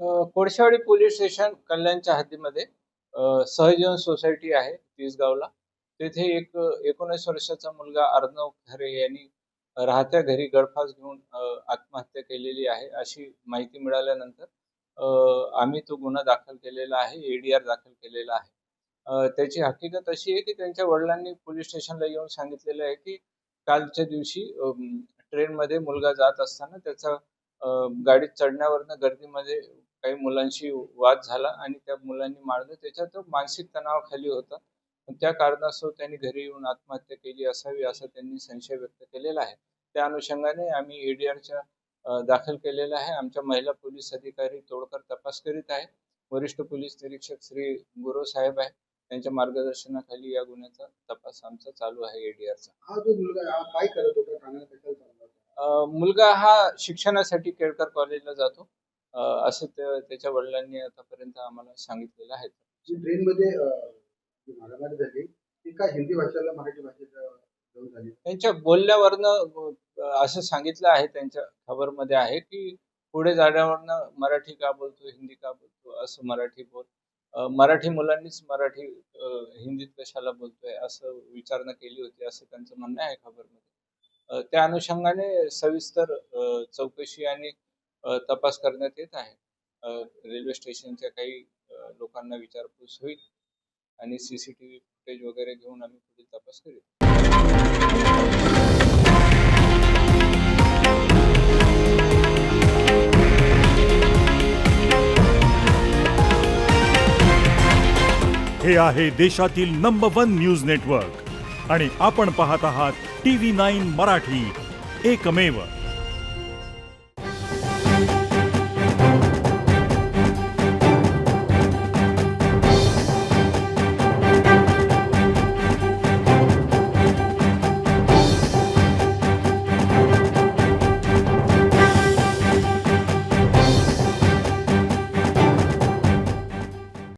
Kolshewadi police station कल्याणच्या हद्दीमध्ये सहजीवन society आहे तिसगावला. तेथे एक एकोणीस वर्षाचा मुलगा अर्णव खरे यांनी राहत्या घरी गळफास घेऊन आत्महत्या केलेली आहे अशी माहिती मिळाल्यानंतर आम्ही तो गुन्हा दाखल केलेला आहे एडीआर दाखल केलेला आहे. त्याची हकीकत अशी आहे की त्यांच्या वडिलांनी पोलीस स्टेशनला येऊन सांगितलेलं आहे की कालच्या दिवशी ट्रेनमध्ये मुलगा जात असताना त्याचा गाडीत चढण्यावरनं गर्दीमध्ये काही मुलांशी वाद झाला आणि त्या मुलांनी मारलं. त्याच्यात तो मानसिक तणावाखाली होता. त्या कारणास्तव त्यांनी घरी येऊन आत्महत्या केली असावी असा त्यांनी संशय व्यक्त केलेला आहे. त्या अनुषंगाने आम्ही एडीआरच्या दाखल केलेला आहे. आमच्या महिला पोलीस अधिकारी तोडकर तपास करीत आहे वरिष्ठ पोलीस निरीक्षक श्री गुरव साहेब आहे त्यांच्या मार्गदर्शनाखाली या गुन्ह्याचा तपास आमचा चालू आहे एडीआरचा हा जो मुलगा हा काय करत होता? मुलगा हा शिक्षणासाठी केळकर कॉलेजला जातो. असं त्या- त्याच्या वडिलांनी आतापर्यंत आम्हाला सांगितलेलं आहे. मारामारी झाली ती हिंदी भाषेला मराठी भाषेचा घेऊन झाली? त्यांच्या बोलण्यावरनं असं सांगितलं आहे त्यांच्या खबरमध्ये आहे की पुढे जाण्यावरनं मराठी का बोलतो हिंदी का बोलतो असं मराठी बोल मराठी मुलांनीच मराठी हिंदीत कशाला बोलतोय असं विचारणा केली होती असं त्यांचं म्हणणं आहे खबरमध्ये. त्या अनुषंगाने सविस्तर चौकशी आणि तपास करण्यात येत आहे. रेल्वे स्टेशनच्या काही लोकांना विचारपूस होईल आणि सीसीटीव्ही फुटेज वगैरे घेऊन आम्ही पुढील तपास करू हे आहे देशातील नंबर वन न्यूज नेटवर्क आणि आपण पाहत आहात टी व्ही नाईन मराठी. एकमेव